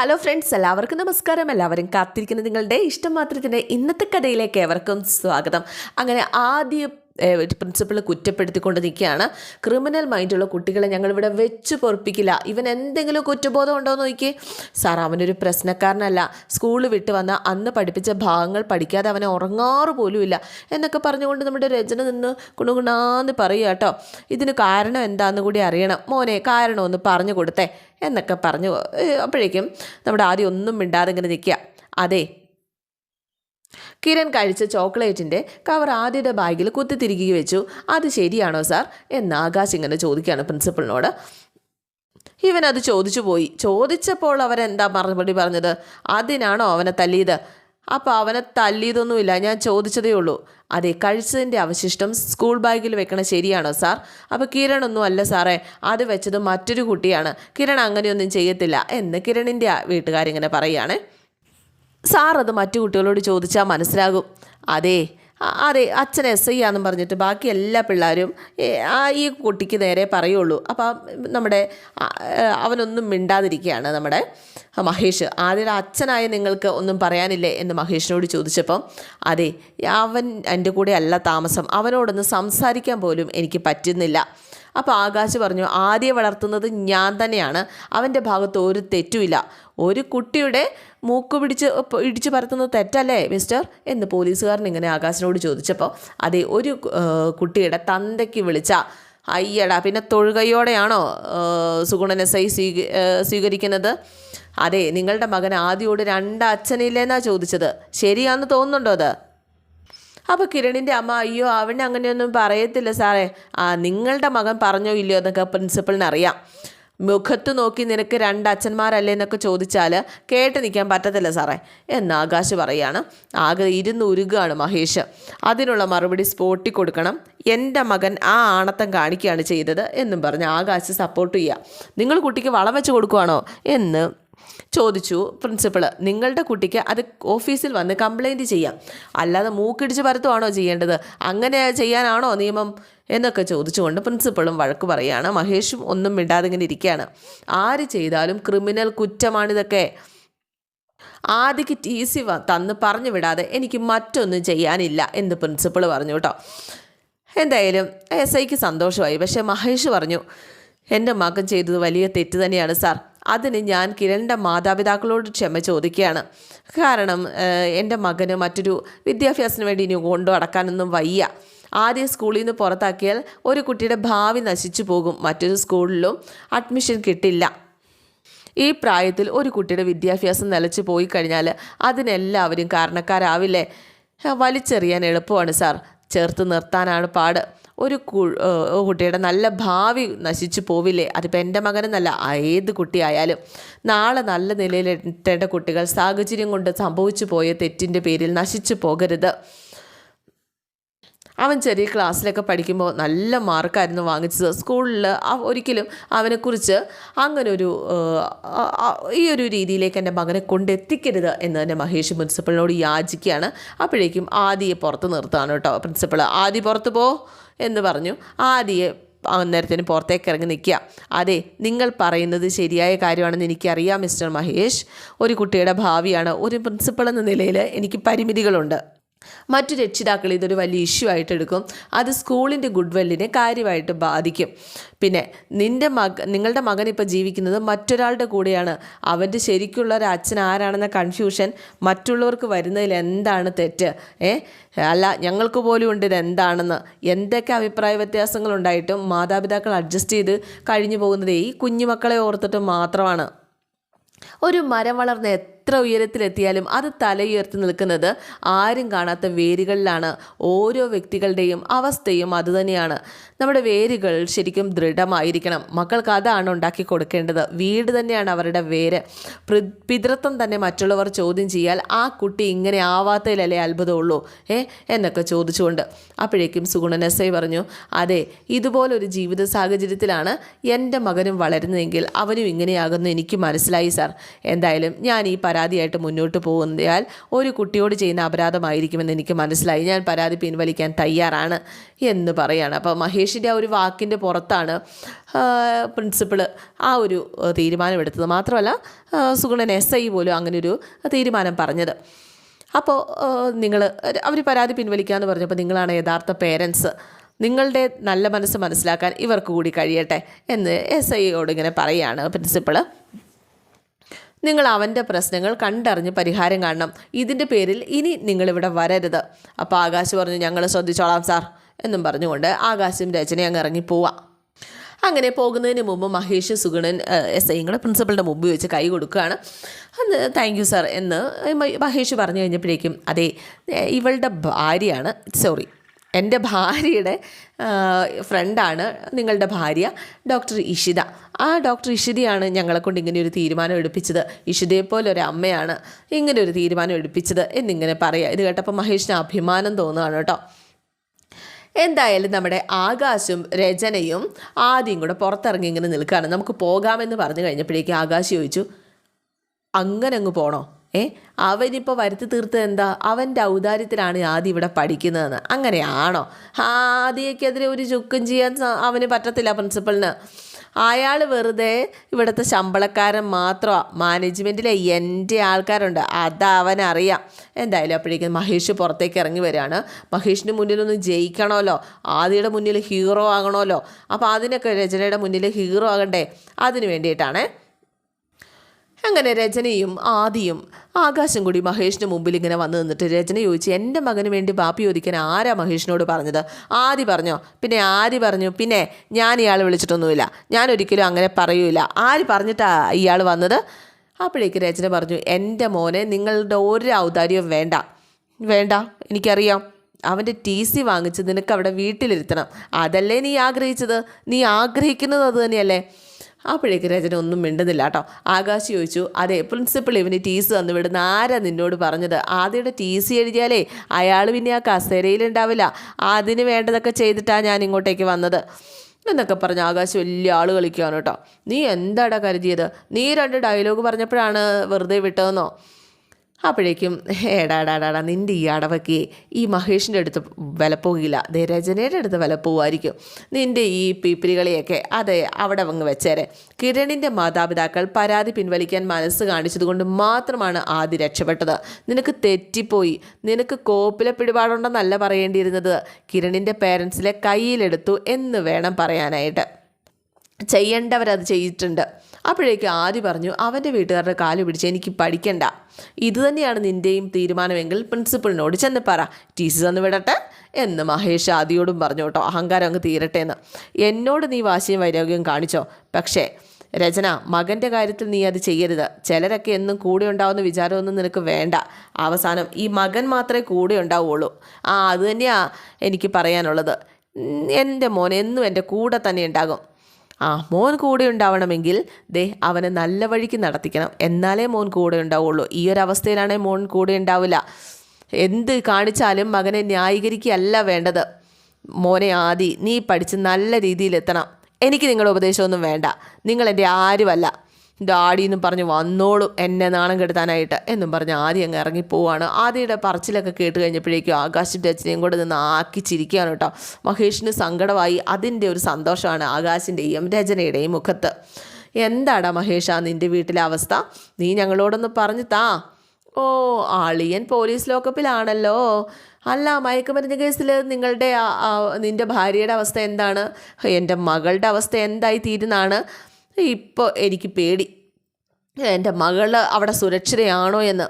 Hello friends എല്ലാവർക്കും നമസ്കാരം. എല്ലാവരും കാത്തിരിക്കുന്ന നിങ്ങളുടെ ഇഷ്ടം മാത്രത്തിന്റെ ഇന്നത്തെ കഥയിലേക്ക് ഏവർക്കും സ്വാഗതം. അങ്ങനെ ആദ്യ പ്രിൻസിപ്പൾ കുറ്റപ്പെടുത്തിക്കൊണ്ട് നിൽക്കുകയാണ്. ക്രിമിനൽ മൈൻഡുള്ള കുട്ടികളെ ഞങ്ങളിവിടെ വെച്ച് പൊറപ്പിക്കില്ല. ഇവൻ എന്തെങ്കിലും കുറ്റബോധം ഉണ്ടോ എന്ന് നോക്കി സാർ അവനൊരു പ്രശ്നക്കാരനല്ല. സ്കൂൾ വിട്ട് വന്ന അന്ന് പഠിപ്പിച്ച ഭാഗങ്ങൾ പഠിക്കാതെ അവനെ ഉറങ്ങാറ് പോലുമില്ല എന്നൊക്കെ പറഞ്ഞുകൊണ്ട് നമ്മുടെ രചന നിന്ന് കുണുകുണാന്ന് പറയുക കേട്ടോ. ഇതിന് കാരണം എന്താണെന്ന് കൂടി അറിയണം. മോനെ കാരണം ഒന്ന് പറഞ്ഞു കൊടുത്തേ എന്നൊക്കെ പറഞ്ഞു. അപ്പോഴേക്കും നമ്മുടെ ആദ്യം ഒന്നും മിണ്ടാതെ ഇങ്ങനെ നിൽക്കുക. അതെ കിരൺ കഴിച്ച ചോക്ലേറ്റിന്റെ കവർ ആദ്യയുടെ ബാഗിൽ കുത്തിത്തിരികെ വെച്ചു. അത് ശരിയാണോ സാർ എന്ന് ആകാശ് ഇങ്ങനെ ചോദിക്കുകയാണ് പ്രിൻസിപ്പളിനോട് ഇവൻ അത് ചോദിച്ചു പോയി. ചോദിച്ചപ്പോൾ അവരെന്താ മറുപടി പറഞ്ഞത്? അതിനാണോ അവനെ തല്ലിയത്? അപ്പോൾ അവനെ തല്ലിയതൊന്നുമില്ല. ഞാൻ ചോദിച്ചതേ ഉള്ളൂ. അതെ കഴിച്ചതിന്റെ അവശിഷ്ടം സ്കൂൾ ബാഗിൽ വെക്കണ ശരിയാണോ സാർ അപ്പോൾ കിരണൊന്നും അല്ല സാറേ. അത് വെച്ചത് മറ്റൊരു കുട്ടിയാണ്. കിരൺ അങ്ങനെയൊന്നും ചെയ്യത്തില്ല. എന്ന് കിരണിന്റെ വീട്ടുകാരിങ്ങനെ പറയുകയാണ്. സാർ അത് മറ്റു കുട്ടികളോട് ചോദിച്ചാൽ മനസ്സിലാകും. അതെ അതെ അച്ഛൻ എസ് ഐ ആണെന്ന് പറഞ്ഞിട്ട് ബാക്കി എല്ലാ പിള്ളേരും ആ ഈ കുട്ടിക്ക് നേരെ പറയുള്ളൂ. അപ്പം നമ്മുടെ അവനൊന്നും മിണ്ടാതിരിക്കുകയാണ് നമ്മുടെ മഹേഷ്. ആദ്യം അച്ഛനായ നിങ്ങൾക്ക് ഒന്നും പറയാനില്ലേ എന്ന് മഹേഷിനോട് ചോദിച്ചപ്പം അതെ അവൻ എന്റെ കൂടെ അല്ല താമസം. അവനോടൊന്ന് സംസാരിക്കാൻ പോലും എനിക്ക് പറ്റുന്നില്ല. അപ്പോൾ ആകാശ് പറഞ്ഞു ആദ്യം വളർത്തുന്നത് ഞാൻ തന്നെയാണ്. അവന്റെ ഭാഗത്ത് ഒരു തെറ്റുമില്ല. ഒരു കുട്ടിയുടെ മൂക്ക് പിടിച്ച് ഇടിച്ചു പരത്തുന്നത് തെറ്റല്ലേ മിസ്റ്റർ? എന്ന് പോലീസുകാരൻ ഇങ്ങനെ ആകാശിനോട് ചോദിച്ചപ്പോൾ അതെ ഒരു കുട്ടിയുടെ തന്തയ്ക്ക് വിളിച്ച. അയ്യടാ പിന്നെ തൊഴുകയോടെയാണോ സുഗുണൻ ഐ സ്വീക സ്വീകരിക്കുന്നത്? അതെ നിങ്ങളുടെ മകൻ ആദ്യോട് രണ്ട് അച്ഛനില്ലെന്നാ ചോദിച്ചത്. ശരിയാന്ന് തോന്നുന്നുണ്ടോ അത്? അപ്പോൾ കിരണിന്റെ അമ്മ അയ്യോ അവനെ അങ്ങനെയൊന്നും പറയത്തില്ല സാറേ. ആ നിങ്ങളുടെ മകൻ പറഞ്ഞോ ഇല്ലയോ എന്നൊക്കെ പ്രിൻസിപ്പളിന് അറിയാം. മുഖത്ത് നോക്കി നിനക്ക് രണ്ട് അച്ഛന്മാരല്ലേ എന്നൊക്കെ ചോദിച്ചാൽ കേട്ട് നിൽക്കാൻ പറ്റത്തില്ല സാറേ എന്ന് ആകാശ് പറയാണ്. ആകെ ഇരുന്ന് ഉരുകയാണ് മഹേഷ്. അതിനുള്ള മറുപടി സ്പോട്ടി കൊടുക്കണം. എന്റെ മകൻ ആ ആണത്തം കാണിക്കുകയാണ് ചെയ്തത് എന്നും പറഞ്ഞ് ആകാശ് സപ്പോർട്ട് ചെയ്യുക നിങ്ങൾ കുട്ടിക്ക് വളം വെച്ച് കൊടുക്കുവാണോ? എന്ന് ചോദിച്ചു പ്രിൻസിപ്പൾ നിങ്ങളുടെ കുട്ടിക്ക് അത് ഓഫീസിൽ വന്ന് കംപ്ലൈന്റ് ചെയ്യാം. അല്ലാതെ മൂക്കിടിച്ച് പരത്തുവാണോ ചെയ്യേണ്ടത്? അങ്ങനെ ചെയ്യാനാണോ നിയമം? എന്നൊക്കെ ചോദിച്ചുകൊണ്ട് പ്രിൻസിപ്പളും വഴക്ക് പറയുകയാണ് മഹേഷും ഒന്നും മിണ്ടാതെ ഇങ്ങനെ ഇരിക്കുകയാണ്. ആര് ചെയ്താലും ക്രിമിനൽ കുറ്റമാണിതൊക്കെ. ആദ്യക്ക് ടി സി തന്ന് പറഞ്ഞു വിടാതെ എനിക്ക് മറ്റൊന്നും ചെയ്യാനില്ല എന്ന് പ്രിൻസിപ്പൾ പറഞ്ഞു കേട്ടോ. എന്തായാലും എസ് ഐക്ക് സന്തോഷമായി. പക്ഷേ മഹേഷ് പറഞ്ഞു എന്റെ മകൻ ചെയ്തത് വലിയ തെറ്റ് തന്നെയാണ് സാർ. അതിന് ഞാൻ കിരണിന്റെ മാതാപിതാക്കളോട് ക്ഷമ ചോദിക്കുകയാണ്. കാരണം എന്റെ മകന് മറ്റൊരു വിദ്യാഭ്യാസത്തിന് വേണ്ടി ഇനി കൊണ്ടു നടക്കാനൊന്നും വയ്യ. ആദ്യം സ്കൂളിൽ നിന്ന് പുറത്താക്കിയാൽ ഒരു കുട്ടിയുടെ ഭാവി നശിച്ചു പോകും. മറ്റൊരു സ്കൂളിലും അഡ്മിഷൻ കിട്ടില്ല. ഈ പ്രായത്തിൽ ഒരു കുട്ടിയുടെ വിദ്യാഭ്യാസം നിലച്ചു പോയി കഴിഞ്ഞാൽ അതിനെല്ലാവരും കാരണക്കാരാവില്ലേ? വലിച്ചെറിയാൻ എളുപ്പമാണ് സാർ. ചേർത്ത് നിർത്താനാണ് പാട്. ഒരു കുട്ടിയുടെ നല്ല ഭാവി നശിച്ചു പോവില്ലേ? അതിപ്പോൾ എന്റെ മകനെന്നല്ല ഏത് കുട്ടിയായാലും. നാളെ നല്ല നിലയിൽ എത്തേണ്ട കുട്ടികൾ സാഹചര്യം കൊണ്ട് സംഭവിച്ചു പോയ തെറ്റിന്റെ പേരിൽ നശിച്ചു പോകരുത്. അവൻ ചെറിയ ക്ലാസ്സിലൊക്കെ പഠിക്കുമ്പോൾ നല്ല മാർക്കായിരുന്നു വാങ്ങിച്ചത്. സ്കൂളിൽ ഒരിക്കലും അവനെക്കുറിച്ച് അങ്ങനൊരു ഈ ഒരു രീതിയിലേക്ക് എന്റെ മകനെ കൊണ്ടെത്തിക്കരുത് എന്ന് തന്നെ മഹേഷ് പ്രിൻസിപ്പളിനോട് യാചിക്കുകയാണ്. അപ്പോഴേക്കും ആദിയെ പുറത്ത് നിർത്തുകയാണ് കേട്ടോ. പ്രിൻസിപ്പൾ ആദി പുറത്ത് പോ എന്ന് പറഞ്ഞു. ആദിയെ അന്നേരത്തിന് പുറത്തേക്ക് ഇറങ്ങി നിൽക്കുക. അതെ നിങ്ങൾ പറയുന്നത് ശരിയായ കാര്യമാണെന്ന് എനിക്കറിയാം മിസ്റ്റർ മഹേഷ്. ഒരു കുട്ടിയുടെ ഭാവിയാണ്. ഒരു പ്രിൻസിപ്പൾ എന്ന നിലയിൽ എനിക്ക് പരിമിതികളുണ്ട്. മറ്റു രക്ഷിതാക്കൾ ഇതൊരു വലിയ ഇഷ്യൂ ആയിട്ട് എടുക്കും. അത് സ്കൂളിന്റെ ഗുഡ്വെല്ലിനെ കാര്യമായിട്ട് ബാധിക്കും. പിന്നെ നിന്റെ മക നിങ്ങളുടെ മകൻ ഇപ്പോൾ ജീവിക്കുന്നത് മറ്റൊരാളുടെ കൂടെയാണ്. അവന്റെ ശരിക്കുള്ള ഒരു അച്ഛൻ ആരാണെന്ന കൺഫ്യൂഷൻ മറ്റുള്ളവർക്ക് വരുന്നതിൽ എന്താണ് തെറ്റ്? ഏ? അല്ല ഞങ്ങൾക്ക് പോലും ഉണ്ട് ഇത് എന്താണെന്ന്. എന്തൊക്കെ അഭിപ്രായ വ്യത്യാസങ്ങളുണ്ടായിട്ടും മാതാപിതാക്കൾ അഡ്ജസ്റ്റ് ചെയ്ത് കഴിഞ്ഞു പോകുന്നത് ഈ കുഞ്ഞുമക്കളെ ഓർത്തിട്ട് മാത്രമാണ്. ഒരു മരം വളർന്ന് എത്ര ഉയരത്തിലെത്തിയാലും അത് തലയുയർത്തി നിൽക്കുന്നത് ആരും കാണാത്ത വേരുകളിലാണ്. ഓരോ വ്യക്തികളുടെയും അവസ്ഥയും അതുതന്നെയാണ് നമ്മുടെ വേരുകൾ ശരിക്കും ദൃഢമായിരിക്കണം. മക്കൾക്ക് അതാണ് ഉണ്ടാക്കി കൊടുക്കേണ്ടത്. വീട് തന്നെയാണ് അവരുടെ വേര്. പിതൃത്വം തന്നെ മറ്റുള്ളവർ ചോദ്യം ചെയ്യാൽ ആ കുട്ടി ഇങ്ങനെ ആവാത്തതിലല്ലേ അത്ഭുതമുള്ളൂ? ഏ എന്നൊക്കെ ചോദിച്ചുകൊണ്ട് അപ്പോഴേക്കും സുഗുണനസൈ പറഞ്ഞു അതെ ഇതുപോലൊരു ജീവിത സാഹചര്യത്തിലാണ് എന്റെ മകനും വളരുന്നതെങ്കിൽ അവനും ഇങ്ങനെയാകുന്നു എനിക്ക് മനസ്സിലായി സാർ. എന്തായാലും ഞാൻ ഈ പരാതിയായിട്ട് മുന്നോട്ട് പോകുന്നതിനാൽ ഒരു കുട്ടിയോട് ചെയ്യുന്ന അപരാധമായിരിക്കുമെന്ന് എനിക്ക് മനസ്സിലായി. ഞാൻ പരാതി പിൻവലിക്കാൻ തയ്യാറാണ് എന്ന് പറയാണ്. അപ്പോൾ മഹേഷിന്റെ ആ ഒരു വാക്കിന്റെ പുറത്താണ് പ്രിൻസിപ്പിൾ ആ ഒരു തീരുമാനമെടുത്തത്. മാത്രമല്ല സുഗുണൻ എസ് ഐ പോലും അങ്ങനൊരു തീരുമാനം പറഞ്ഞത്. അപ്പോൾ നിങ്ങൾ അവർ പരാതി പിൻവലിക്കാമെന്ന് പറഞ്ഞപ്പോൾ നിങ്ങളാണ് യഥാർത്ഥ പേരൻസ്. നിങ്ങളുടെ നല്ല മനസ്സ് മനസ്സിലാക്കാൻ ഇവർക്ക് കൂടി കഴിയട്ടെ എന്ന് എസ് ഐയോട് ഇങ്ങനെ പറയുകയാണ് പ്രിൻസിപ്പൾ. നിങ്ങൾ അവന്റെ പ്രശ്നങ്ങൾ കണ്ടറിഞ്ഞ് പരിഹാരം കാണണം. ഇതിന്റെ പേരിൽ ഇനി നിങ്ങളിവിടെ വരരുത്. അപ്പോൾ ആകാശ് പറഞ്ഞു ഞങ്ങൾ ശ്രദ്ധിച്ചോളാം സാർ എന്നും പറഞ്ഞുകൊണ്ട് ആകാശും രചനയും അങ്ങ് ഇറങ്ങി പോവാം. അങ്ങനെ പോകുന്നതിന് മുമ്പ് മഹേഷ് സുഗുണൻ എസ് ഐയും കൂടെ പ്രിൻസിപ്പളിന്റെ മുമ്പ് വെച്ച് കൈ കൊടുക്കുകയാണ്. അന്ന് താങ്ക് യു സാർ എന്ന് മഹേഷ് പറഞ്ഞു കഴിഞ്ഞപ്പോഴേക്കും അതെ ഇവളുടെ ഭാര്യയാണ് സോറി എന്റെ ഭാര്യയുടെ ഫ്രണ്ടാണ് നിങ്ങളുടെ ഭാര്യ ഡോക്ടർ ഇഷിത. ആ ഡോക്ടർ ഇഷിതയാണ് ഞങ്ങളെ കൊണ്ട് ഇങ്ങനെ ഒരു തീരുമാനം എടുപ്പിച്ചത്. ഇഷിതയെപ്പോലെ ഒരു അമ്മയാണ് ഇങ്ങനെ ഒരു തീരുമാനം എടുപ്പിച്ചത് എന്നിങ്ങനെ പറയുക ഇത് കേട്ടപ്പോൾ മഹേഷിന് അഭിമാനം തോന്നുകയാണ് കേട്ടോ. എന്തായാലും നമ്മുടെ ആകാശും രചനയും ആദ്യം കൂടെ പുറത്തിറങ്ങി ഇങ്ങനെ നിൽക്കുകയാണ്. നമുക്ക് പോകാമെന്ന് പറഞ്ഞു കഴിഞ്ഞപ്പോഴേക്കും ആകാശ് ചോദിച്ചു അങ്ങനെ അങ്ങ് പോണോ? ഏ? അവനിപ്പോൾ വരുത്തി തീർത്തത് എന്താ? അവന്റെ ഔദാര്യത്തിലാണ് ആദ്യം ഇവിടെ പഠിക്കുന്നതെന്ന്. അങ്ങനെയാണോ? ആദ്യക്കെതിരെ ഒരു ചുക്കും ചെയ്യാൻ അവന് പറ്റത്തില്ല പ്രിൻസിപ്പളിന്. അയാൾ വെറുതെ ഇവിടുത്തെ ശമ്പളക്കാരൻ മാത്രമാണ് മാനേജ്മെന്റിലെ എന്റെ ആൾക്കാരുണ്ട്. അത് അവനറിയാം. എന്തായാലും അപ്പോഴേക്കും മഹേഷ് പുറത്തേക്ക് ഇറങ്ങി വരികയാണ്. മഹേഷിന്റെ മുന്നിലൊന്ന് ജയിക്കണമല്ലോ. ആദിയുടെ മുന്നിൽ ഹീറോ ആകണമല്ലോ. അപ്പോൾ അതിനൊക്കെ രചനയുടെ മുന്നിൽ ഹീറോ ആകണ്ടേ? അതിന് വേണ്ടിയിട്ടാണേ. അങ്ങനെ രചനയും ആദിയും ആകാശം കൂടി മഹേഷിന് മുമ്പിൽ ഇങ്ങനെ വന്നു നിന്നിട്ട് രചന ചോദിച്ചു എന്റെ മകന് വേണ്ടി ബാപ്പി ചോദിക്കാൻ ആരാ മഹേഷിനോട് പറഞ്ഞത്? ആദി പറഞ്ഞോ പിന്നെ ആദി പറഞ്ഞു പിന്നെ ഞാൻ ഇയാൾ വിളിച്ചിട്ടൊന്നുമില്ല ഞാൻ ഒരിക്കലും അങ്ങനെ പറയൂല. ആര് പറഞ്ഞിട്ടാ ഇയാൾ വന്നത്? അപ്പോഴേക്ക് രചന പറഞ്ഞു എന്റെ മോനെ നിങ്ങളുടെ ഒരു ഔദാര്യവും വേണ്ട വേണ്ട എനിക്കറിയാം. അവന്റെ ടി സി വാങ്ങിച്ച് നിനക്ക് അവിടെ വീട്ടിലിരുത്തണം. അതല്ലേ നീ ആഗ്രഹിച്ചത്? നീ ആഗ്രഹിക്കുന്നത് അത് തന്നെയല്ലേ? അപ്പോഴേക്ക് രചന ഒന്നും മിണ്ടുന്നില്ല കേട്ടോ. ആകാശ് ചോദിച്ചു അതെ പ്രിൻസിപ്പൾ ഇവന് ടി സി തന്നു വിടുന്ന ആരാ നിന്നോട് പറഞ്ഞത്? ആദ്യയുടെ ടി സി എഴുതിയാലേ അയാൾ പിന്നെ ആ കസേരയിലുണ്ടാവില്ല അതിന് വേണ്ടതൊക്കെ ചെയ്തിട്ടാണ് ഞാൻ ഇങ്ങോട്ടേക്ക് വന്നത്. എന്നൊക്കെ പറഞ്ഞ് ആകാശ് വലിയ ആൾ കളിക്കുകയാണ് കേട്ടോ. നീ എന്താടാ കരുതിയത്? നീ രണ്ട് ഡയലോഗ് പറഞ്ഞപ്പോഴാണ് വെറുതെ വിട്ടതെന്നോ? അപ്പോഴേക്കും ഏടാടാടാടാ നിന്റെ ഈ അടവയ്ക്ക് ഈ മഹേഷിന്റെ അടുത്ത് വില പോകില്ല. ദേ രചനയുടെ അടുത്ത് വില പോവായിരിക്കും. നിന്റെ ഈ പീപ്പിരികളിയൊക്കെ അതെ അവിടെ അങ്ങ് വെച്ചേരെ. കിരണിന്റെ മാതാപിതാക്കൾ പരാതി പിൻവലിക്കാൻ മനസ്സ് കാണിച്ചതുകൊണ്ട് മാത്രമാണ് ആദ്യം രക്ഷപ്പെട്ടത്. നിനക്ക് തെറ്റിപ്പോയി. നിനക്ക് കോപ്പിലെ പിടിപാടുണ്ടെന്നല്ല പറയേണ്ടിയിരുന്നത്. കിരണിന്റെ പേരൻസിലെ കയ്യിലെടുത്തു എന്ന് വേണം പറയാനായിട്ട്. ചെയ്യേണ്ടവരത് ചെയ്തിട്ടുണ്ട്. അപ്പോഴേക്കും ആദ്യ പറഞ്ഞു അവന്റെ വീട്ടുകാരുടെ കാൽ പിടിച്ച് എനിക്ക് പഠിക്കണ്ട. ഇത് തന്നെയാണ് നിന്റെയും തീരുമാനമെങ്കിൽ പ്രിൻസിപ്പളിനോട് ചെന്ന് പറ. ടി സി തന്നു വിടട്ടെ എന്ന് മഹേഷ് ആദിയോടും പറഞ്ഞു കേട്ടോ. അഹങ്കാരം അങ്ങ് തീരട്ടെ എന്ന് എന്നോട് നീ വാശിയും വൈരാഗ്യവും കാണിച്ചോ. പക്ഷേ രചന മകന്റെ കാര്യത്തിൽ നീ അത് ചെയ്യരുത്. ചിലരൊക്കെ എന്നും കൂടെ ഉണ്ടാവുന്ന വിചാരമൊന്നും നിനക്ക് വേണ്ട. അവസാനം ഈ മകൻ മാത്രമേ കൂടെ ഉണ്ടാവുള്ളൂ. ആ അതുതന്നെയാണ് എനിക്ക് പറയാനുള്ളത്. എന്റെ മോൻ എന്നും എന്റെ കൂടെ തന്നെ ഉണ്ടാകും. ആ മോൻ കൂടെ ഉണ്ടാവണമെങ്കിൽ ദേ അവനെ നല്ല വഴിക്ക് നടത്തിക്കണം. എന്നാലേ മോൻ കൂടെ ഉണ്ടാവുള്ളൂ. ഈ ഒരു മോൻ കൂടെ ഉണ്ടാവില്ല. എന്ത് കാണിച്ചാലും മകനെ ന്യായീകരിക്കുകയല്ല വേണ്ടത്. മോനെ ആദി നീ പഠിച്ച് നല്ല രീതിയിലെത്തണം എനിക്ക് നിങ്ങളുടെ ഉപദേശമൊന്നും വേണ്ട. നിങ്ങളെന്റെ ആരുമല്ല. ഡാഡി എന്നും പറഞ്ഞ് വന്നോളൂ എന്നെ നാണം കെടുത്താനായിട്ട് എന്നും പറഞ്ഞ് ആദ്യം അങ്ങ് ഇറങ്ങിപ്പോവാണ് ആദ്യയുടെ പറച്ചിലൊക്കെ കേട്ട് കഴിഞ്ഞപ്പോഴേക്കും ആകാശിന്റെ അച്ഛനെയും കൂടെ നിന്ന് ആക്കി ചിരിക്കുകയാണ് കേട്ടോ. മഹേഷിന് സങ്കടമായി. അതിന്റെ ഒരു സന്തോഷമാണ് ആകാശിന്റെയും രചനയുടെയും മുഖത്ത്. എന്താടാ മഹേഷ നിന്റെ വീട്ടിലെ അവസ്ഥ? നീ ഞങ്ങളോടൊന്ന് പറഞ്ഞു താ. ഓ ആളിയൻ പോലീസ് ലോക്കപ്പിലാണല്ലോ. അല്ല മയക്കുമരുന്ന് കേസിൽ നിങ്ങളുടെ നിന്റെ ഭാര്യയുടെ അവസ്ഥ എന്താണ്? എന്റെ മകളുടെ അവസ്ഥ എന്തായി തീരുന്നാണ് ഇപ്പോൾ എനിക്ക് പേടി. എന്റെ മകൾ അവിടെ സുരക്ഷിതയാണോ എന്ന്.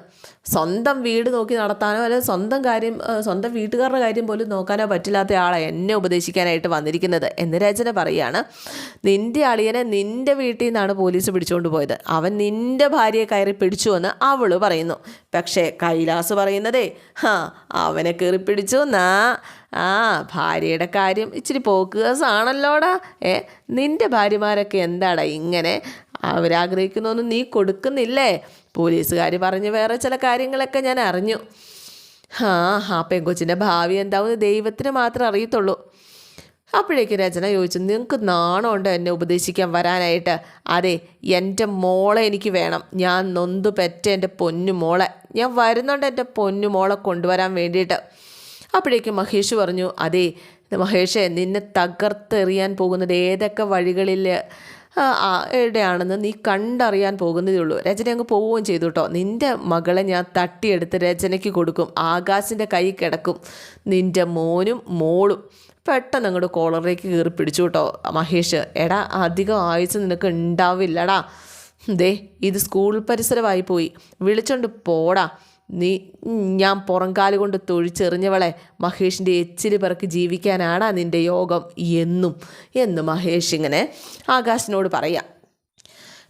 സ്വന്തം വീട് നോക്കി നടത്താനോ അല്ലെങ്കിൽ സ്വന്തം കാര്യം സ്വന്തം വീട്ടുകാരുടെ കാര്യം പോലും നോക്കാനോ പറ്റില്ലാത്ത ആളെ എന്നെ ഉപദേശിക്കാനായിട്ട് വന്നിരിക്കുന്നത് എന്ന് രചന പറയുകയാണ്. നിന്റെ അളിയനെ നിന്റെ വീട്ടിൽ നിന്നാണ് പോലീസ് പിടിച്ചുകൊണ്ട് പോയത്. അവൻ നിന്റെ ഭാര്യയെ കയറി പിടിച്ചു എന്ന് അവൾ പറയുന്നു. പക്ഷേ കൈലാസ് പറയുന്നതേ ഹാ അവനെ കയറി പിടിച്ചു എന്നാ. ആ ഭാര്യയുടെ കാര്യം ഇച്ചിരി പോക്കുകസാണല്ലോടാ ഏ നിന്റെ ഭാര്യമാരൊക്കെ എന്താടാ ഇങ്ങനെ അവരാഗ്രഹിക്കുന്നൊന്നും നീ കൊടുക്കുന്നില്ലേ? പോലീസുകാർ പറഞ്ഞ് വേറെ ചില കാര്യങ്ങളൊക്കെ ഞാൻ അറിഞ്ഞു. ആ ആ പെങ്കൊച്ചിന്റെ ഭാവി എന്താവുന്ന ദൈവത്തിന് മാത്രമേ അറിയത്തുള്ളൂ. അപ്പോഴേക്ക് രചന ചോദിച്ചു നിങ്ങൾക്ക് നാണമുണ്ടോ എന്നെ ഉപദേശിക്കാൻ വരാനായിട്ട്? അതെ എന്റെ മോളെ എനിക്ക് വേണം. ഞാൻ നൊന്തു പെറ്റ എന്റെ പൊന്നു മോളെ. ഞാൻ വരുന്നുണ്ട് എന്റെ പൊന്നു മോളെ കൊണ്ടുവരാൻ വേണ്ടിയിട്ട്. അപ്പോഴേക്കും മഹേഷ് പറഞ്ഞു അതെ മഹേഷേ നിന്നെ തകർത്തെറിയാൻ പോകുന്നത് ഏതൊക്കെ വഴികളിൽ ആ, ആ, എവിടെയാണെന്ന് നീ കണ്ടറിയാൻ പോകുന്നതേ ഉള്ളൂ. രചന അങ്ങ് പോവുകയും ചെയ്തു കേട്ടോ. നിന്റെ മകളെ ഞാൻ തട്ടിയെടുത്ത് രചനയ്ക്ക് കൊടുക്കും. ആകാശിന്റെ കൈ കിടക്കും. നിന്റെ മോനും മോളും പെട്ടെന്ന് അങ്ങോട്ട് കോളറിലേക്ക് കയറി പിടിച്ചു കേട്ടോ മഹേഷ്. എടാ അധികം ആയുസ് നിനക്ക് ഉണ്ടാവില്ലടാ. ദേ ഇത് സ്കൂൾ പരിസരമായി പോയി. വിളിച്ചോണ്ട് പോടാ. നീ ഞാൻ പുറംകാൽ കൊണ്ട് തൊഴിച്ചെറിഞ്ഞവളെ മഹേഷിന്റെ എച്ചിരി പേർക്ക് ജീവിക്കാനാണ് നിന്റെ യോഗം എന്നും. എന്ന് മഹേഷ് ഇങ്ങനെ ആകാശിനോട് പറയാം.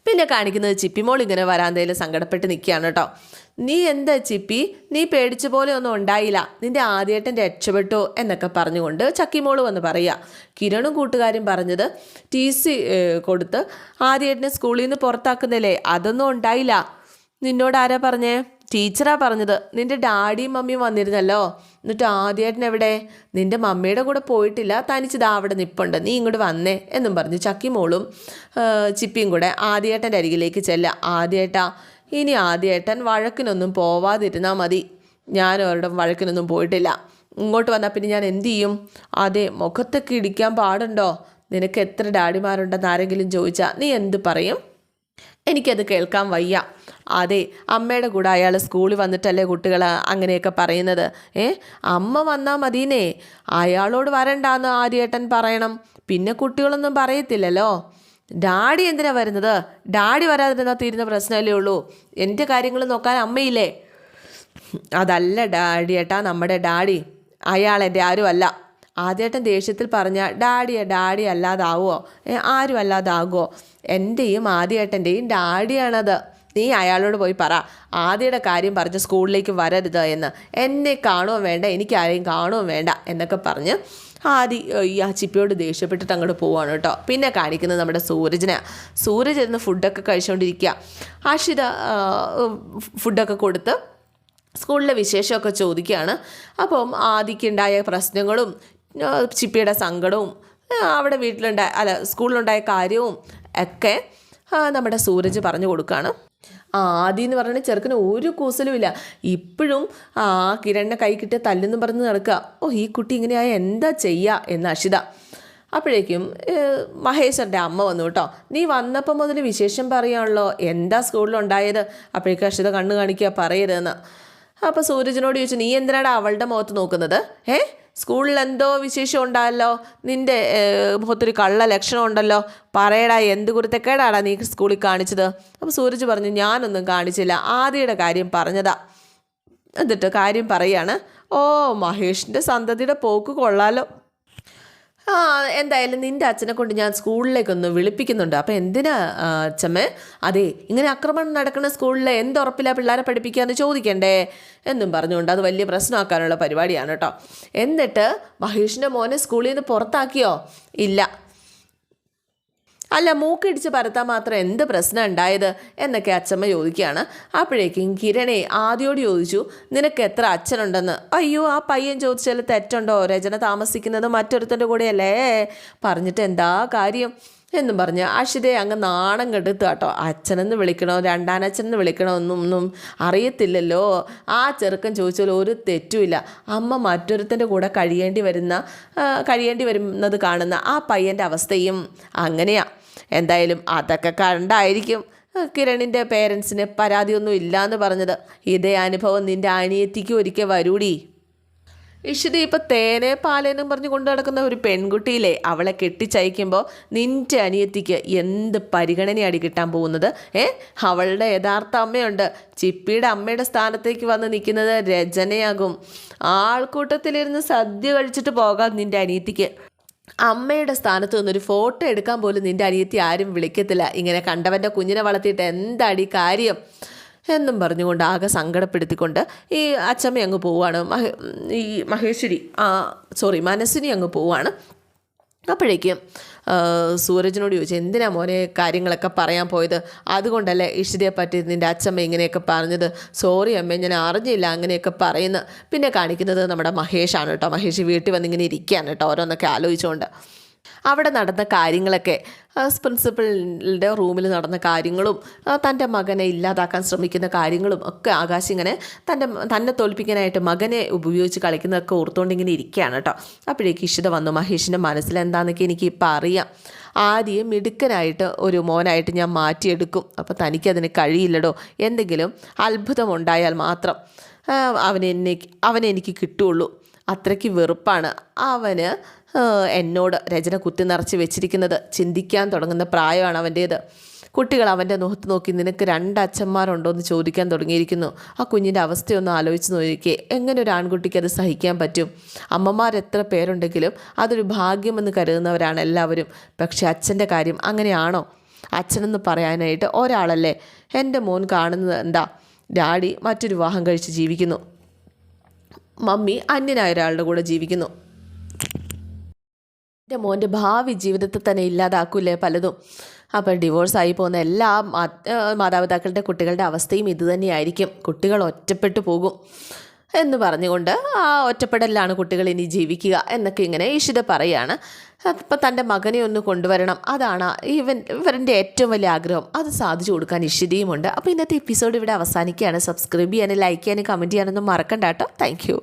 പിന്നെ കാണിക്കുന്നത് ചിപ്പിമോൾ ഇങ്ങനെ വരാന്തയിൽ സങ്കടപ്പെട്ട് നിൽക്കുകയാണ് കേട്ടോ. നീ എന്താ ചിപ്പി? നീ പേടിച്ച പോലെ ഒന്നും ഉണ്ടായില്ല. നിന്റെ ആദ്യേട്ടൻ രക്ഷപ്പെട്ടു എന്നൊക്കെ പറഞ്ഞുകൊണ്ട് ചക്കിമോൾ വന്ന് പറയുക കിരണും കൂട്ടുകാരും പറഞ്ഞത് ടി സി കൊടുത്ത് ആദ്യേട്ടനെ സ്കൂളിൽ നിന്ന് പുറത്താക്കുന്നില്ലേ? അതൊന്നും ഉണ്ടായില്ല. നിന്നോട് ആരാ പറഞ്ഞേ? ടീച്ചറാ പറഞ്ഞത് നിന്റെ ഡാഡിയും മമ്മിയും വന്നിരുന്നല്ലോ എന്നിട്ട് ആദ്യേട്ടൻ എവിടെ? നിന്റെ മമ്മിയുടെ കൂടെ പോയിട്ടില്ല തനിച്ചിതാ അവിടെ നിപ്പുണ്ട് നീ ഇങ്ങോട്ട് വന്നേ എന്നും പറഞ്ഞു ചക്കിമോളും മോളും ചിപ്പിയും കൂടെ ആദ്യേട്ടന്റെ അരികിലേക്ക് ചെല്ല ആദ്യമായിട്ടാ ഇനി ആദ്യേട്ടൻ വഴക്കിനൊന്നും പോവാതിരുന്നാൽ മതി. ഞാൻ ഒരിടം വഴക്കിനൊന്നും പോയിട്ടില്ല. ഇങ്ങോട്ട് വന്നാൽ പിന്നെ ഞാൻ എന്ത് ചെയ്യും? അതെ മുഖത്തൊക്കെ ഇടിക്കാൻ പാടുണ്ടോ? നിനക്ക് എത്ര ഡാഡിമാരുണ്ടെന്ന് ആരെങ്കിലും ചോദിച്ചാൽ നീ എന്ത് പറയും? എനിക്കത് കേൾക്കാൻ വയ്യ. അതെ അമ്മയുടെ കൂടെ അയാൾ സ്കൂളിൽ വന്നിട്ടല്ലേ കുട്ടികൾ അങ്ങനെയൊക്കെ പറയുന്നത്? ഏ അമ്മ വന്നാൽ മതിനേ അയാളോട് വരണ്ടാന്ന് ആര്യേട്ടൻ പറയണം. പിന്നെ കുട്ടികളൊന്നും പറയത്തില്ലല്ലോ. ഡാഡി എന്തിനാ വരുന്നത്? ഡാഡി വരാതിരുന്നാൽ തീരുന്ന പ്രശ്നമല്ലേ ഉള്ളൂ. എന്റെ കാര്യങ്ങൾ നോക്കാൻ അമ്മയില്ലേ? അതല്ല ഡാഡി ഏട്ടാ നമ്മുടെ ഡാഡി. അയാൾ എന്റെ ആരുമല്ല. ആദ്യേട്ടൻ ദേഷ്യത്തിൽ പറഞ്ഞ ഡാഡിയ ഡാഡി അല്ലാതാവോ ആരും അല്ലാതാകുമോ എന്റെയും ആദ്യേട്ടന്റെയും ഡാഡിയാണത്. നീ അയാളോട് പോയി പറ. ആദ്യയുടെ കാര്യം പറഞ്ഞ് സ്കൂളിലേക്ക് വരരുത് എന്ന്. എന്നെ കാണുകയും വേണ്ട എനിക്ക് ആരെയും കാണുകയും വേണ്ട എന്നൊക്കെ പറഞ്ഞ് ആദി ഈ ആ ചിപ്പിയോട് ദേഷ്യപ്പെട്ടിട്ട് അങ്ങോട്ട് പോവാണ് കേട്ടോ. പിന്നെ കാണിക്കുന്നത് നമ്മുടെ സൂരജിനെ. സൂരജ് ഇരുന്ന് ഫുഡൊക്കെ കഴിച്ചുകൊണ്ടിരിക്കുക ആഷിത ഫുഡൊക്കെ കൊടുത്ത് സ്കൂളിലെ വിശേഷമൊക്കെ ചോദിക്കുകയാണ് അപ്പം ആദിക്കുണ്ടായ പ്രശ്നങ്ങളും ചിപ്പിയുടെ സങ്കടവും അവിടെ വീട്ടിലുണ്ടായ അല്ല സ്കൂളിലുണ്ടായ കാര്യവും ഒക്കെ നമ്മുടെ സൂരജ് പറഞ്ഞു കൊടുക്കുകയാണ് ആദ്യം ആദി എന്ന് പറഞ്ഞാൽ ചെറുക്കന് ഒരു കൂസലും ഇല്ല. ഇപ്പോഴും ആ കിരണിനെ കൈ കിട്ടിയ തല്ലെന്നും പറഞ്ഞ് നടക്കുക. ഓ ഈ കുട്ടി ഇങ്ങനെയായ എന്താ ചെയ്യുക എന്ന് അഷിത. അപ്പോഴേക്കും മഹേശ്വരന്റെ അമ്മ വന്നു കേട്ടോ. നീ വന്നപ്പം മുതൽ വിശേഷം പറയാണല്ലോ. എന്താ സ്കൂളിലുണ്ടായത്? അപ്പോഴേക്കും അഷിത കണ്ണ് കാണിക്കുക പറയരുതെന്ന്. അപ്പോൾ സൂരജിനോട് ചോദിച്ചു നീ എന്തിനാണ് അവളുടെ മുഖത്ത് നോക്കുന്നത്? ഏ? സ്കൂളിൽ എന്തോ വിശേഷം ഉണ്ടായല്ലോ? നിന്റെ മുഖത്തൊരു കള്ള ലക്ഷണം ഉണ്ടല്ലോ. പറയടാ എന്ത് കുരുത്തക്കേടാടാ നീ സ്കൂളിൽ കാണിച്ചത്? അപ്പോൾ സൂരജ് പറഞ്ഞു ഞാനൊന്നും കാണിച്ചില്ല. ആദിയുടെ കാര്യം പറഞ്ഞതാ. എന്നിട്ട് കാര്യം പറയാണ് ഓ മഹേഷിന്റെ സന്തതിയുടെ പോക്ക് കൊള്ളാലോ. ആ എന്തായാലും നിന്റെ അച്ഛനെ കൊണ്ട് ഞാൻ സ്കൂളിലേക്കൊന്ന് വിളിപ്പിക്കുന്നുണ്ട്. അപ്പോൾ എന്തിനാ അച്ഛമ്മേ? അതെ ഇങ്ങനെ ആക്രമണം നടക്കുന്ന സ്കൂളിൽ എന്തുറപ്പില്ല പിള്ളേരെ പഠിപ്പിക്കാന്ന് ചോദിക്കണ്ടേ? എന്നും പറഞ്ഞുകൊണ്ട് അത് വലിയ പ്രശ്നമാക്കാനുള്ള പരിപാടിയാണ് കേട്ടോ. എന്നിട്ട് മഹേഷിന്റെ മോനെ സ്കൂളിൽ നിന്ന് പുറത്താക്കിയോ? ഇല്ല. അല്ല മൂക്കിടിച്ച് പരത്താൻ മാത്രം എന്ത് പ്രശ്നം ഉണ്ടായത്? എന്നൊക്കെ അച്ഛമ്മ ചോദിക്കുകയാണ്. അപ്പോഴേക്കും കിരണെ ആദ്യോട് ചോദിച്ചു നിനക്ക് എത്ര അച്ഛനുണ്ടെന്ന്? അയ്യോ ആ പയ്യൻ ചോദിച്ചാൽ തെറ്റുണ്ടോ? രചന താമസിക്കുന്നത് മറ്റൊരുത്തന്റെ കൂടെയല്ലേ? പറഞ്ഞിട്ട് എന്താ കാര്യം? എന്നും പറഞ്ഞ് അഷിതയെ അങ്ങ് നാണം കെടുത്തു കേട്ടോ. അച്ഛനെന്ന് വിളിക്കണോ? രണ്ടാനച്ഛനെന്ന് വിളിക്കണോ? ഒന്നും അറിയത്തില്ലല്ലോ. ആ ചെറുക്കൻ ചോദിച്ചാൽ ഒരു തെറ്റുമില്ല. അമ്മ മറ്റൊരുത്തന്റെ കൂടെ കഴിയേണ്ടി വരുന്ന കഴിയേണ്ടി വരുന്നത് കാണുന്ന ആ പയ്യന്റെ അവസ്ഥയും അങ്ങനെയാ. എന്തായാലും അതൊക്കെ കണ്ടായിരിക്കും. കിരണിന്റെ പേരൻസിന് പരാതിയൊന്നും ഇല്ലയെന്ന് പറഞ്ഞത്. ഇതേ അനുഭവം നിന്റെ അനിയത്തിക്ക് ഒരിക്കൽ വരൂടി. ഇഷിത ഇപ്പം തേനെ പാലേനും പറഞ്ഞ് കൊണ്ടു നടക്കുന്ന ഒരു പെൺകുട്ടിയിലെ അവളെ കെട്ടിച്ചയക്കുമ്പോൾ നിന്റെ അനിയത്തിക്ക് എന്ത് പരിഗണനയാണ് കിട്ടാൻ പോകുന്നത്? ഏ? അവളുടെ യഥാർത്ഥ അമ്മയുണ്ട്. ചിപ്പിയുടെ അമ്മയുടെ സ്ഥാനത്തേക്ക് വന്ന് നിൽക്കുന്നത് രചനയാകും. ആൾക്കൂട്ടത്തിലിരുന്ന് സദ്യ കഴിച്ചിട്ട് പോകാം നിന്റെ അനിയത്തിക്ക്. അമ്മയുടെ സ്ഥാനത്ത് നിന്നൊരു ഫോട്ടോ എടുക്കാൻ പോലും നിന്റെ അനിയത്തി ആരും വിളിക്കത്തില്ല. ഇങ്ങനെ കണ്ടവന്റെ കുഞ്ഞിനെ വളർത്തിയിട്ട് എന്താടി കാര്യം? എന്നും പറഞ്ഞുകൊണ്ട് ആകെ സങ്കടപ്പെടുത്തിക്കൊണ്ട് ഈ അച്ചമ്മ അങ്ങ് പോവുകയാണ് ഈ മഹേശ്വരി സോറി മനസ്സിനി അങ്ങ് പോവാണ്. അപ്പോഴേക്കും സൂരജിനോട് ചോദിച്ചു എന്തിനാ മോനെ കാര്യങ്ങളൊക്കെ പറയാൻ പോയത്? അതുകൊണ്ടല്ലേ ഇഷിതയെ പറ്റി നിന്റെ അച്ഛമ്മ ഇങ്ങനെയൊക്കെ പറഞ്ഞത്? സോറി അമ്മ ഞാൻ അറിഞ്ഞില്ല അങ്ങനെയൊക്കെ പറയുന്നു. പിന്നെ കാണിക്കുന്നത് നമ്മുടെ മഹേഷാണ് കേട്ടോ. മഹേഷ് വീട്ടിൽ വന്നിങ്ങനെ ഇരിക്കുകയാണ് കേട്ടോ ഓരോന്നൊക്കെ ആലോചിച്ചുകൊണ്ട്. അവിടെ നടന്ന കാര്യങ്ങളൊക്കെ ഹൗസ് പ്രിൻസിപ്പളിന്റെ റൂമിൽ നടന്ന കാര്യങ്ങളും തന്റെ മകനെ ഇല്ലാതാക്കാൻ ശ്രമിക്കുന്ന കാര്യങ്ങളും ഒക്കെ ആകാശ് ഇങ്ങനെ തന്റെ തന്നെ തോൽപ്പിക്കാനായിട്ട് മകനെ ഉപയോഗിച്ച് കളിക്കുന്നതൊക്കെ ഓർത്തുകൊണ്ട് ഇങ്ങനെ ഇരിക്കുകയാണ് കേട്ടോ. അപ്പോഴേക്ക് ഇഷിത വന്നു മഹേഷിന്റെ മനസ്സിൽ എന്താണെന്നൊക്കെ ഇപ്പം അറിയാം. ആദ്യം മിടുക്കനായിട്ട് ഒരു മോനായിട്ട് ഞാൻ മാറ്റിയെടുക്കും. അപ്പോൾ തനിക്കതിന് കഴിയില്ലടോ. എന്തെങ്കിലും അത്ഭുതമുണ്ടായാൽ മാത്രം. ആ, അവനെന്നെ അവനെനിക്ക് കിട്ടുള്ളൂ. അത്രയ്ക്ക് വെറുപ്പാണ്. അവന് എന്നോട് രചന കുത്തി നിറച്ച് വെച്ചിരിക്കുന്നത് ചിന്തിക്കാൻ തുടങ്ങുന്ന പ്രായമാണ് അവന്റേത്. കുട്ടികൾ അവന്റെ മുഖത്ത് നോക്കി നിനക്ക് രണ്ട് അച്ഛന്മാരുണ്ടോ എന്ന് ചോദിക്കാൻ തുടങ്ങിയിരിക്കുന്നു. ആ കുഞ്ഞിന്റെ അവസ്ഥയൊന്നും ആലോചിച്ച് നോക്കിയേ എങ്ങനെ ഒരു ആൺകുട്ടിക്ക് അത് സഹിക്കാൻ പറ്റും? അമ്മമാർ എത്ര പേരുണ്ടെങ്കിലും അതൊരു ഭാഗ്യമെന്ന് കരുതുന്നവരാണ് എല്ലാവരും. പക്ഷേ അച്ഛന്റെ കാര്യം അങ്ങനെയാണോ? അച്ഛനെന്ന് പറയാനായിട്ട് ഒരാളല്ലേ? എന്റെ മോൻ കാണുന്നത് എന്താ? ഡാഡി മറ്റൊരു വിവാഹം കഴിച്ച് ജീവിക്കുന്നു. മമ്മി അന്യനായ ഒരാളുടെ കൂടെ ജീവിക്കുന്നു. എന്റെ മോന്റെ ഭാവി ജീവിതത്തെ തന്നെ ഇല്ലാതാക്കൂലേ പലതും. അപ്പോൾ ഡിവോഴ്സായി പോകുന്ന എല്ലാ മാതാപിതാക്കളുടെ കുട്ടികളുടെ അവസ്ഥയും ഇതുതന്നെയായിരിക്കും കുട്ടികൾ ഒറ്റപ്പെട്ടു പോകും. എന്ന് പറഞ്ഞുകൊണ്ട് ആ ഒറ്റപ്പെടലിലാണ് കുട്ടികൾ ഇനി ജീവിക്കുക എന്നൊക്കെ ഇങ്ങനെ ഈശ്വര പറയാണ്. അപ്പം തന്റെ മകനെ ഒന്ന് കൊണ്ടുവരണം. അതാണ് ഇവൻ ഇവരുടെ ഏറ്റവും വലിയ ആഗ്രഹം. അത് സാധിച്ചു കൊടുക്കാൻ ഇഷിതയുമുണ്ട് അപ്പോൾ ഇന്നത്തെ എപ്പിസോഡ് ഇവിടെ അവസാനിക്കുകയാണ്. സബ്സ്ക്രൈബ് ചെയ്യാനും ലൈക്ക് ചെയ്യാനും കമന്റ് ചെയ്യാനൊന്നും മറക്കണ്ട കേട്ടോ. താങ്ക്